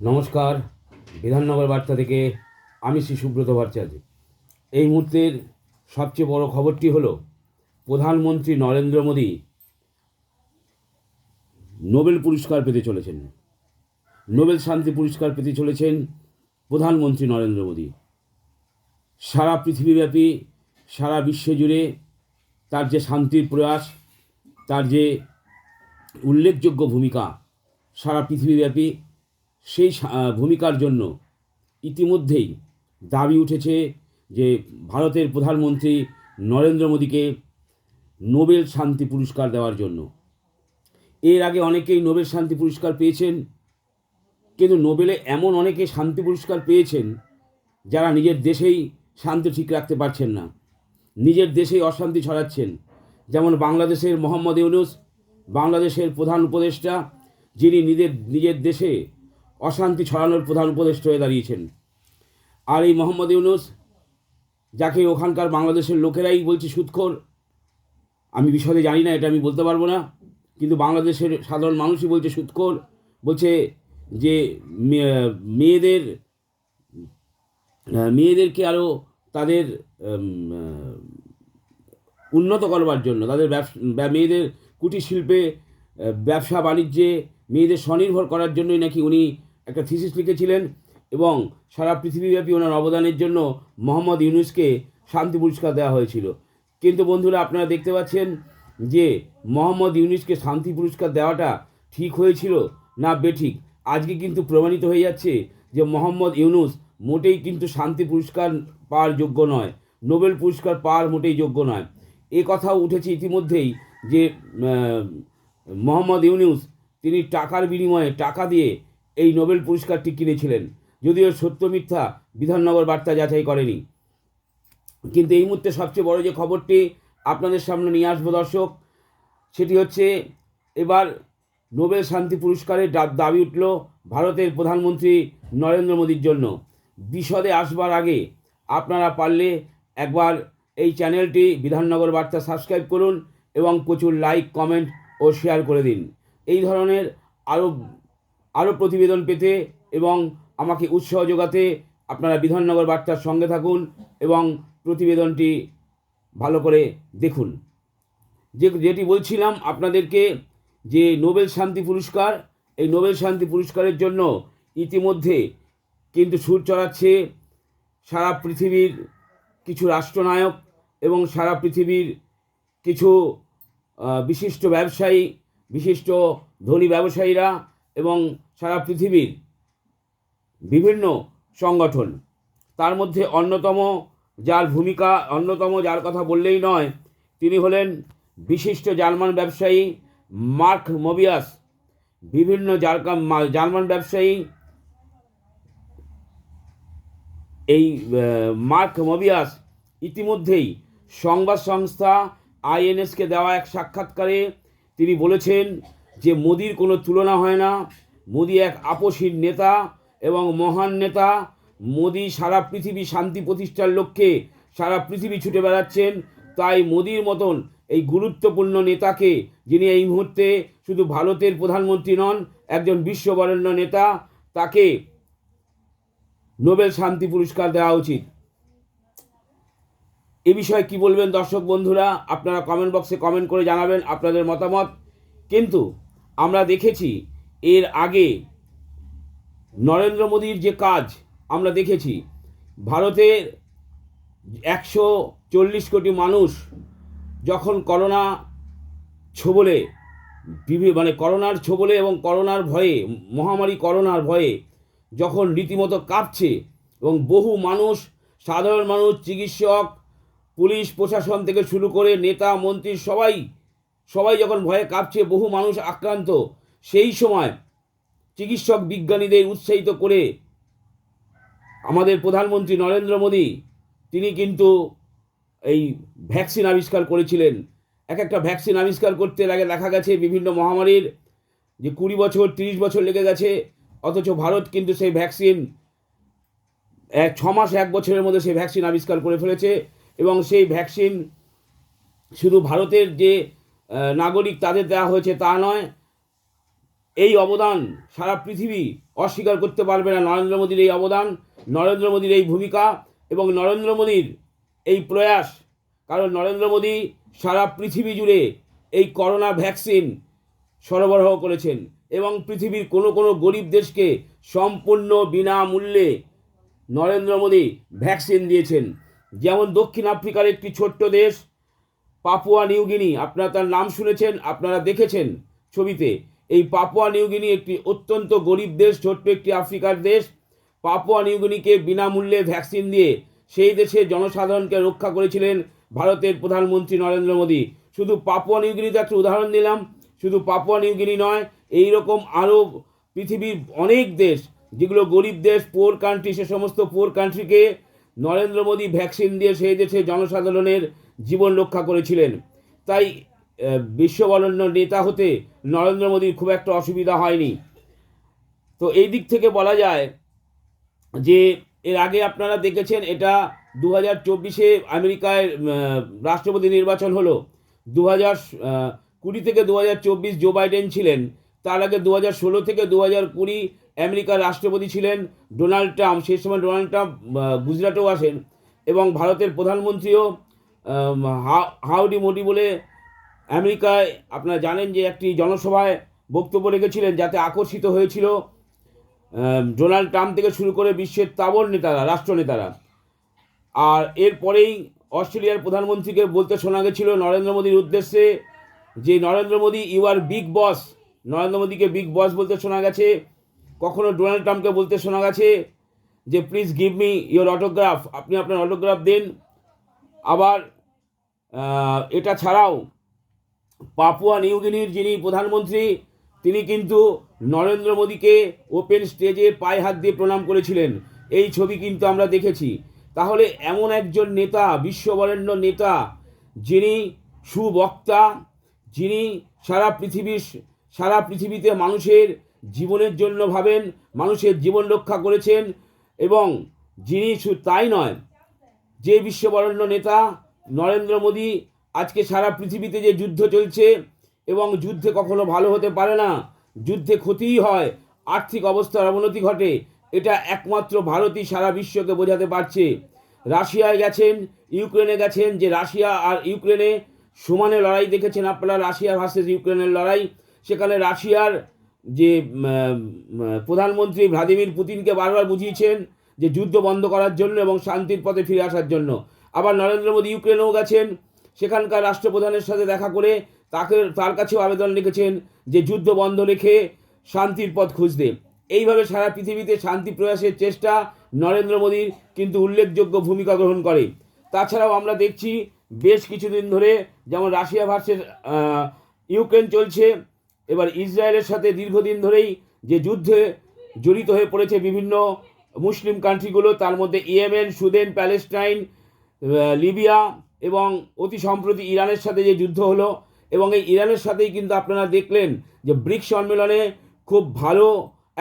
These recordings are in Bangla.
নমস্কার। বিধাননগর বার্তা থেকে আমি শ্রী সুব্রত ভট্টাচার্য। এই মুহূর্তের সবচেয়ে বড় খবরটি হলো, প্রধানমন্ত্রী নরেন্দ্র মোদী নোবেল পুরস্কার পেতে চলেছেন। নোবেল শান্তি পুরস্কার পেতে চলেছেন প্রধানমন্ত্রী নরেন্দ্র মোদী। সারা পৃথিবীব্যাপী, সারা বিশ্ব জুড়ে তার যে শান্তির প্রয়াস, তার যে উল্লেখযোগ্য ভূমিকা, সারা পৃথিবীব্যাপী সেই ভূমিকার জন্য ইতিমধ্যেই দাবি উঠেছে যে ভারতের প্রধানমন্ত্রী নরেন্দ্র মোদীকে নোবেল শান্তি পুরস্কার দেওয়ার জন্য। এর আগে অনেকেই নোবেল শান্তি পুরস্কার পেয়েছেন, কিন্তু নোবেলে এমন অনেকে শান্তি পুরস্কার পেয়েছেন যারা নিজের দেশেই শান্তি ঠিক রাখতে পারছেন না, নিজের দেশেই অশান্তি ছড়াচ্ছেন। যেমন বাংলাদেশের মোহাম্মদ ইউনুস, বাংলাদেশের প্রধান উপদেষ্টা যিনি নিজের নিজের দেশে অশান্তি ছড়ানোর প্রধান উপদেষ্টা হয়ে দাঁড়িয়েছেন। আর এই মোহাম্মদ ইউনুস, যাকে ওখানকার বাংলাদেশের লোকেরাই বলছে সুৎখোর, আমি বিশদে জানি না, এটা আমি বলতে পারব না, কিন্তু বাংলাদেশের সাধারণ মানুষই বলছে সুৎখোর, বলছে যে মেয়েদের, মেয়েদেরকে আরও তাদের উন্নত করবার জন্য, তাদের ব্যবসা, ব্যা- মেয়েদের কুটির শিল্পে ব্যবসা, বাণিজ্যে মেয়েদের স্বনির্ভর করার জন্যই নাকি উনি একটা থিসিস লিখেছিলেন এবং সারা পৃথিবীব্যাপী ওনার অবদানের জন্য মোহাম্মদ ইউনুসকে শান্তি পুরস্কার দেওয়া হয়েছিল। কিন্তু বন্ধুরা, আপনারা দেখতে পাচ্ছেন যে মোহাম্মদ ইউনুসকে শান্তি পুরস্কার দেওয়াটা ঠিক হয়েছিল না বেঠিক? আজকে কিন্তু প্রমাণিত হয়ে যাচ্ছে যে মোহাম্মদ ইউনুস মোটেই কিন্তু শান্তি পুরস্কার পাওয়ার যোগ্য নয়, নোবেল পুরস্কার পাওয়ার মোটেই যোগ্য নয়। এ কথাও উঠেছে ইতিমধ্যেই যে মোহাম্মদ ইউনুস তিনি টাকার বিনিময়ে টাকা দিয়ে এই নোবেল পুরস্কারটি কিনেছিলেন। যদিও সত্য মিথ্যা বিধাননগর বার্তা যাচাই করেনি। কিন্তু এই মুহূর্তে সবচেয়ে বড় যে খবরটি আপনাদের সামনে নিয়ে আসব দর্শক, সেটি হচ্ছে এবার নোবেল শান্তি পুরস্কারের দাবি উঠল ভারতের প্রধানমন্ত্রী নরেন্দ্র মোদীর জন্য। বিশদে আসবার আগে আপনারা পারলে একবার এই চ্যানেলটি বিধাননগর বার্তা সাবস্ক্রাইব করুন এবং প্রচুর লাইক, কমেন্ট ও শেয়ার করে দিন। এই ধরনের আরও আরও প্রতিবেদন পেতে এবং আমাকে উৎসাহ যোগাতে আপনারা বিধাননগর বার্তার সঙ্গে থাকুন এবং প্রতিবেদনটি ভালো করে দেখুন। যে, যেটি বলছিলাম আপনাদেরকে যে নোবেল শান্তি পুরস্কার, এই নোবেল শান্তি পুরস্কারের জন্য ইতিমধ্যে কিন্তু সুর চড়াচ্ছে সারা পৃথিবীর কিছু রাষ্ট্রনায়ক এবং সারা পৃথিবীর কিছু বিশিষ্ট ব্যবসায়ী, বিশিষ্ট ধনী ব্যবসায়ীরা এবং সারা পৃথিবীর বিভিন্ন সংগঠন, তার মধ্যে অন্যতম যার ভূমিকা, অন্যতম যার কথা বললেই নয়, তিনি হলেন বিশিষ্ট জার্মান ব্যবসায়ী মার্ক মবিয়াস। বিভিন্ন জার্মান ব্যবসায়ী এই মার্ক মবিয়াস ইতিমধ্যেই সংবাদ সংস্থা আইএনএসকে দেওয়া এক সাক্ষাৎকারে তিনি বলেছেন যে মোদির কোনো তুলনা হয় না। মোদি এক আপসীর নেতা এবং মহান নেতা। মোদি সারা পৃথিবী শান্তি প্রতিষ্ঠার লক্ষ্যে সারা পৃথিবী ছুটে বেড়াচ্ছেন। তাই মোদির মতন এই গুরুত্বপূর্ণ নেতাকে, যিনি এই মুহূর্তে শুধু ভারতের প্রধানমন্ত্রী নন, একজন বিশ্ববরেণ্য নেতা, তাকে নোবেল শান্তি পুরস্কার দেওয়া উচিত। এ বিষয়ে কি বলবেন দর্শক বন্ধুরা? আপনারা কমেন্ট বক্সে কমেন্ট করে জানাবেন আপনাদের মতামত। কিন্তু আমরা দেখেছি এর আগে নরেন্দ্র মোদীর যে কাজ আমরা দেখেছি ভারতের একশো চল্লিশ কোটি মানুষ যখন করোনা ছোবলে মানে করোনার ছোবলে এবং করোনার ভয়ে, মহামারী করোনার ভয়ে যখন রীতিমতো কাঁপছে এবং বহু মানুষ, সাধারণ মানুষ, চিকিৎসক, পুলিশ, প্রশাসন থেকে শুরু করে নেতা, মন্ত্রী সবাই সবাই যখন ভয়ে কাঁপছে, বহু মানুষ আক্রান্ত। সেই সময় চিকিৎসক বিজ্ঞানীদের উৎসাহিত করে আমাদের প্রধানমন্ত্রী নরেন্দ্র মোদী, তিনি কিন্তু এই ভ্যাকসিন আবিষ্কার করেছিলেন। এক একটা ভ্যাকসিন আবিষ্কার করতে লাগে দেখা গেছে বিভিন্ন মহামারীর যে কুড়ি বছর, তিরিশ বছর লেগে গেছে, অথচ ভারত কিন্তু সেই ভ্যাকসিন এক ছ মাস, এক বছরের মধ্যে সেই ভ্যাকসিন আবিষ্কার করে ফেলেছে। এবং সেই ভ্যাকসিন শুধু ভারতের যে নাগরিক তাদের দেওয়া হয়েছে তা নয়। এই অবদান সারা পৃথিবী অস্বীকার করতে পারবে না নরেন্দ্র মোদীর এই অবদান, নরেন্দ্র মোদীর এই ভূমিকা এবং নরেন্দ্র মোদীর এই প্রয়াস। কারণ নরেন্দ্র মোদী সারা পৃথিবী জুড়ে এই করোনা ভ্যাকসিন সরবরাহ করেছেন এবং পৃথিবীর কোনো কোনো গরিব দেশকে সম্পূর্ণ বিনামূল্যে নরেন্দ্র মোদী ভ্যাকসিন দিয়েছেন। যেমন দক্ষিণ আফ্রিকার একটি ছোট্ট দেশ পাপুয়া নিউগিনি আপনারা তার নাম শুনেছেন, আপনারা দেখেছেন ছবিতে। এই পাপুয়া নিউগিনি একটি অত্যন্ত গরিব দেশ, ছোট্ট একটি আফ্রিকার দেশ। পাপুয়া নিউগিনিকে বিনামূল্যে ভ্যাকসিন দিয়ে সেই দেশে জনসাধারণকে রক্ষা করেছিলেন ভারতের প্রধানমন্ত্রী নরেন্দ্র মোদী। শুধু পাপুয়া নিউগিনিতে একটা উদাহরণ দিলাম, শুধু পাপুয়া নিউগিনি নয় এই রকম আরও পৃথিবীর অনেক দেশ, যেগুলো গরিব দেশ পোর কান্ট্রি সে সমস্ত পোর কান্ট্রিকে নরেন্দ্র মোদী ভ্যাকসিন দিয়ে সেই দেশে জনসাধারণের জীবন রক্ষা করেছিলেন। তাই বিশ্ববরণ্য নেতা হতে নরেন্দ্র মোদীর খুব একটা অসুবিধা হয়নি। তো এই দিক থেকে বলা যায় যে, এর আগে আপনারা দেখেছেন এটা দু হাজার চব্বিশে আমেরিকায় রাষ্ট্রপতি নির্বাচন হলো। দু হাজার কুড়ি থেকে দু হাজার চব্বিশ জো বাইডেন ছিলেন। তার আগে দু হাজার ষোলো থেকে দু হাজার কুড়ি আমেরিকার রাষ্ট্রপতি ছিলেন ডোনাল্ড ট্রাম্প। সেই সময় ডোনাল্ড ট্রাম্প গুজরাটেও আসেন এবং ভারতের প্রধানমন্ত্রীও হাউডি মোডি বলে আমেরিকায় আপনারা জানেন যে একটি জনসভায় বক্তব্য রেখেছিলেন যাতে আকর্ষিত হয়েছিল ডোনাল্ড ট্রাম্প থেকে শুরু করে বিশ্বের তাবর নেতারা রাষ্ট্রনেতারা আর এরপরেই অস্ট্রেলিয়ার প্রধানমন্ত্রীকে বলতে শোনা গেছিল নরেন্দ্র মোদীর উদ্দেশ্যে যে, Narendra Modi you are big boss Narendra মোদীকে বিগ বস বলতে শোনা গেছে। কখনো ডোনাল্ড ট্রাম্পকে বলতে শোনা গেছে যে please give me your autograph আপনি আপনার অটোগ্রাফ দিন। আবার এটা ছাড়াও পাপুয়া নিউগিনির যিনি প্রধানমন্ত্রী, তিনি কিন্তু নরেন্দ্র মোদীকে ওপেন স্টেজে পায়ে হাত দিয়ে প্রণাম করেছিলেন। এই ছবি কিন্তু আমরা দেখেছি। তাহলে এমন একজন নেতা, বিশ্ববরেণ্য নেতা, যিনি সুবক্তা, যিনি সারা পৃথিবীর সারা পৃথিবীতে মানুষের জীবনের জন্য ভাবেন, মানুষের জীবন রক্ষা করেছেন এবং যিনি তাই নয় যে বিশ্ববরণ্য নেতা নরেন্দ্র মোদী আজকে সারা পৃথিবীতে যে যুদ্ধ চলছে এবং যুদ্ধে কখনো ভালো হতে পারে না, যুদ্ধে ক্ষতিই হয়, আর্থিক অবস্থার অবনতি ঘটে, এটা একমাত্র ভারতই সারা বিশ্বকে বোঝাতে পারছে। রাশিয়ায় গেছেন, ইউক্রেনে গেছেন, যে রাশিয়া আর ইউক্রেনে সমানে লড়াই দেখেছেন আপনারা, রাশিয়া ভার্সেস ইউক্রেনের লড়াই। সেখানে রাশিয়ার যে প্রধানমন্ত্রী ভ্লাদিমির পুতিনকে বারবার বুঝিয়েছেন যে যুদ্ধ বন্ধ করার জন্য এবং শান্তির পথে ফিরে আসার জন্য। আবার নরেন্দ্র মোদী ইউক্রেনেও গেছেন। সেখানকার রাষ্ট্রপ্রধানের সাথে দেখা করে তাকে, তার কাছেও আবেদন রেখেছেন যে যুদ্ধ বন্ধ রেখে শান্তির পথ খুঁজতে। এইভাবে সারা পৃথিবীতে শান্তি প্রয়াসের চেষ্টা নরেন্দ্র মোদীর কিন্তু উল্লেখযোগ্য ভূমিকা গ্রহণ করে। তাছাড়াও আমরা দেখছি বেশ কিছুদিন ধরে যেমন রাশিয়া ভার্সেস ইউক্রেন চলছে, এবার ইসরায়েলের সাথে দীর্ঘদিন ধরেই যে যুদ্ধে জড়িত হয়ে পড়েছে বিভিন্ন মুসলিম কান্ট্রিগুলো তার মধ্যে ইয়েমেন, সুদেন, প্যালেস্টাইন লিবিয়া এবং অতি সম্প্রতি ইরানের সাথে যে যুদ্ধ হলো এবং এই ইরানের সাথেই কিন্তু আপনারা দেখলেন যে ব্রিক্স সম্মেলনে খুব ভালো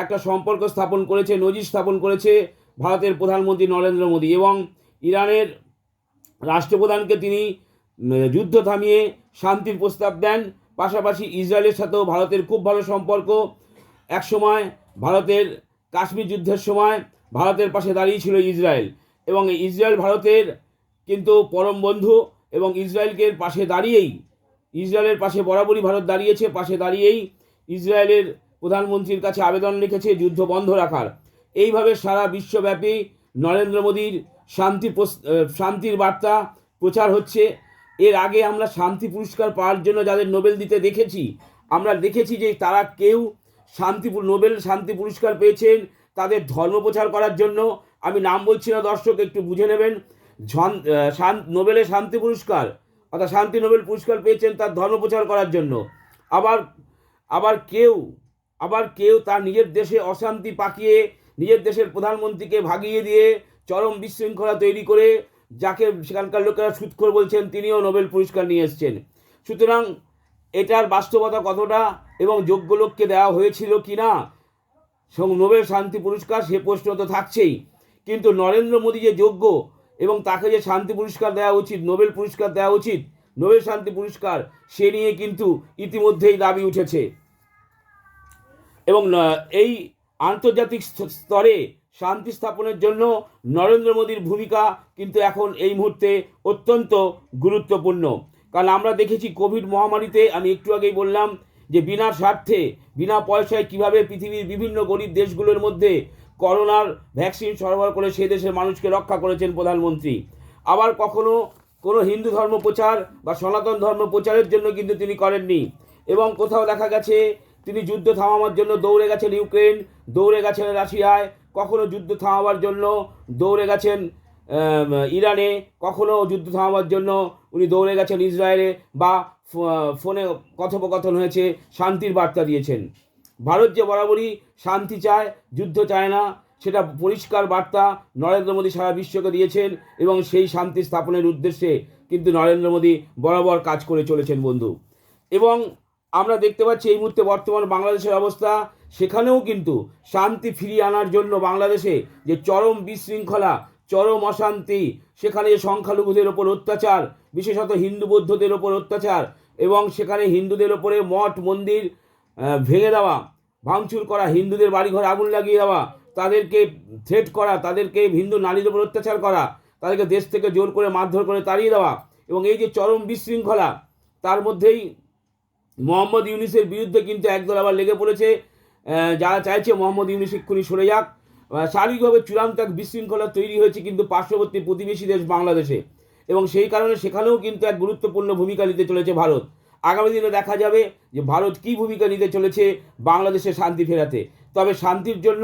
একটা সম্পর্ক স্থাপন করেছে, নজির স্থাপন করেছে ভারতের প্রধানমন্ত্রী নরেন্দ্র মোদী এবং ইরানের রাষ্ট্রপ্রধানকে তিনি যুদ্ধ থামিয়ে শান্তির প্রস্তাব দেন। পাশাপাশি ইসরায়েলের সাথেও ভারতের খুব ভালো সম্পর্ক। একসময় ভারতের কাশ্মীর যুদ্ধের সময় ভারতের পাশে দাঁড়িয়েছিল ইসরায়েল। এবং ইসরায়েল ভারতের কিন্তু পরম বন্ধু এবং ইসরায়েলকে পাশে দাঁড়িয়েই, ইসরায়েলের পাশে বরাবরই ভারত দাঁড়িয়েছে, পাশে দাঁড়িয়েই ইসরায়েলের প্রধানমন্ত্রীর কাছে আবেদন রেখেছে যুদ্ধ বন্ধ রাখার। এইভাবে সারা বিশ্বব্যাপী নরেন্দ্র মোদীর শান্তি শান্তির বার্তা প্রচার হচ্ছে। এর আগে আমরা শান্তি পুরস্কার পাওয়ার জন্য যাদের নোবেল দিতে দেখেছি, আমরা দেখেছি যে তারা কেউ শান্তি নোবেল শান্তি পুরস্কার পেয়েছেন তাদের ধর্ম প্রচার করার জন্য। আমি নাম বলছি না, দর্শক, একটু বুঝে নেবেন। নোবেলের শান্তি পুরস্কার, অর্থাৎ শান্তি নোবেল পুরস্কার পেয়েছেন তার ধর্ম প্রচার করার জন্য। আবার আবার কেউ আবার কেউ তার নিজের দেশে অশান্তি পাকিয়ে, নিজের দেশের প্রধানমন্ত্রীকে ভাগিয়ে দিয়ে চরম বিশৃঙ্খলা তৈরি করে, যাকে সেখানকার লোকেরা সুৎখর বলছেন, তিনিও নোবেল পুরস্কার নিয়ে এসছেন। সুতরাং এটার বাস্তবতা কতটা এবং যোগ্য লোককে দেওয়া হয়েছিল কি না নোবেল শান্তি পুরস্কার সে প্রশ্ন তো থাকছেই। কিন্তু নরেন্দ্র মোদী যে যোগ্য এবং তাকে যে শান্তি পুরস্কার দেওয়া উচিত, নোবেল পুরস্কার দেওয়া উচিত, নোবেল শান্তি পুরস্কার, সে নিয়ে কিন্তু ইতিমধ্যেই দাবি উঠেছে। এবং এই আন্তর্জাতিক স্তরে শান্তি স্থাপনের জন্য নরেন্দ্র মোদীর ভূমিকা কিন্তু এখন এই মুহূর্তে অত্যন্ত গুরুত্বপূর্ণ। কারণ আমরা দেখেছি কোভিড মহামারীতে, আমি একটু আগেই বললাম যে বিনা স্বার্থে, বিনা পয়সায় কীভাবে পৃথিবীর বিভিন্ন গরিব দেশগুলোর মধ্যে করোনার ভ্যাকসিন সরবরাহ করে সে দেশের মানুষকে রক্ষা করেছেন প্রধানমন্ত্রী। আবার কখনো কোনো হিন্দু ধর্ম প্রচার বা সনাতন ধর্ম প্রচারের জন্য কিন্তু তিনি করেননি। এবং কোথাও দেখা গেছে, তিনি যুদ্ধ থামাবার জন্য দৌড়ে গেছেন ইউক্রেন, দৌড়ে গেছেন রাশিয়ায়, কখনো যুদ্ধ থামাবার জন্য দৌড়ে গেছেন ইরানে কখনো যুদ্ধ থামাবার জন্য উনি দৌড়ে গেছেন ইসরায়েলে বা ফোনে কথোপকথন হয়েছে, শান্তির বার্তা দিয়েছেন। ভারত যে বরাবরই শান্তি চায়, যুদ্ধ চায় না, সেটা পরিষ্কার বার্তা নরেন্দ্র মোদী সারা বিশ্বকে দিয়েছেন এবং সেই শান্তি স্থাপনের উদ্দেশ্যে কিন্তু নরেন্দ্র মোদী বরাবর কাজ করে চলেছেন, বন্ধু। এবং আমরা দেখতে পাচ্ছি এই মুহূর্তে বর্তমান বাংলাদেশের অবস্থা, সেখানেও কিন্তু শান্তি ফিরিয়ে আনার জন্য বাংলাদেশে যে চরম বিশৃঙ্খলা চরম অশান্তি। সেখানে সংখ্যালঘুদের ওপর অত্যাচার, বিশেষত হিন্দু বৌদ্ধদের ওপর অত্যাচার এবং সেখানে হিন্দুদের ওপরে মঠ, মন্দির ভেঙে দেওয়া, ভাঙচুর করা, হিন্দুদের বাড়িঘর আগুন লাগিয়ে দেওয়া, তাদেরকে থ্রেট করা, তাদেরকে হিন্দু নারীদের উপর অত্যাচার করা, তাদেরকে দেশ থেকে জোর করে মারধর করে তাড়িয়ে দেওয়া এবং এই যে চরম বিশৃঙ্খলা, তার মধ্যেই মোহাম্মদ ইউনিসের বিরুদ্ধে কিন্তু একদল আবার লেগে পড়েছে। যারা চাইছে মোহাম্মদ ইউনিস এক্ষুনি সরে যাক। শারীরিকভাবে চূড়ান্ত এক বিশৃঙ্খলা তৈরি হয়েছে কিন্তু পার্শ্ববর্তী প্রতিবেশী দেশ বাংলাদেশে। এবং সেই কারণে সেখানেও কিন্তু এক গুরুত্বপূর্ণ ভূমিকা নিতে চলেছে ভারত। আগামী দিনে দেখা যাবে যে ভারত কী ভূমিকা নিতে চলেছে বাংলাদেশে শান্তি ফেরাতে। তবে শান্তির জন্য,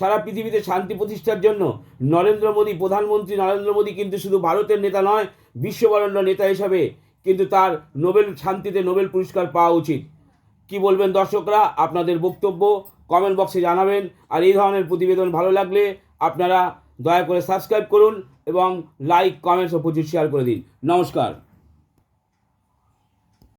সারা পৃথিবীতে শান্তি প্রতিষ্ঠার জন্য নরেন্দ্র মোদী, প্রধানমন্ত্রী নরেন্দ্র মোদী কিন্তু শুধু ভারতের নেতা নয়, বিশ্ববরণ্য নেতা হিসাবে কিন্তু তার নোবেল শান্তিতে নোবেল পুরস্কার পাওয়া উচিত। কি বলবেন দর্শকরা? আপনাদের বক্তব্য কমেন্ট বক্সে জানাবেন। আর এই ধরনের প্রতিবেদন ভালো লাগলে আপনারা দয়া করে সাবস্ক্রাইব করুন এবং লাইক কমেন্টস ও প্রচুর শেয়ার করে দিন। নমস্কার।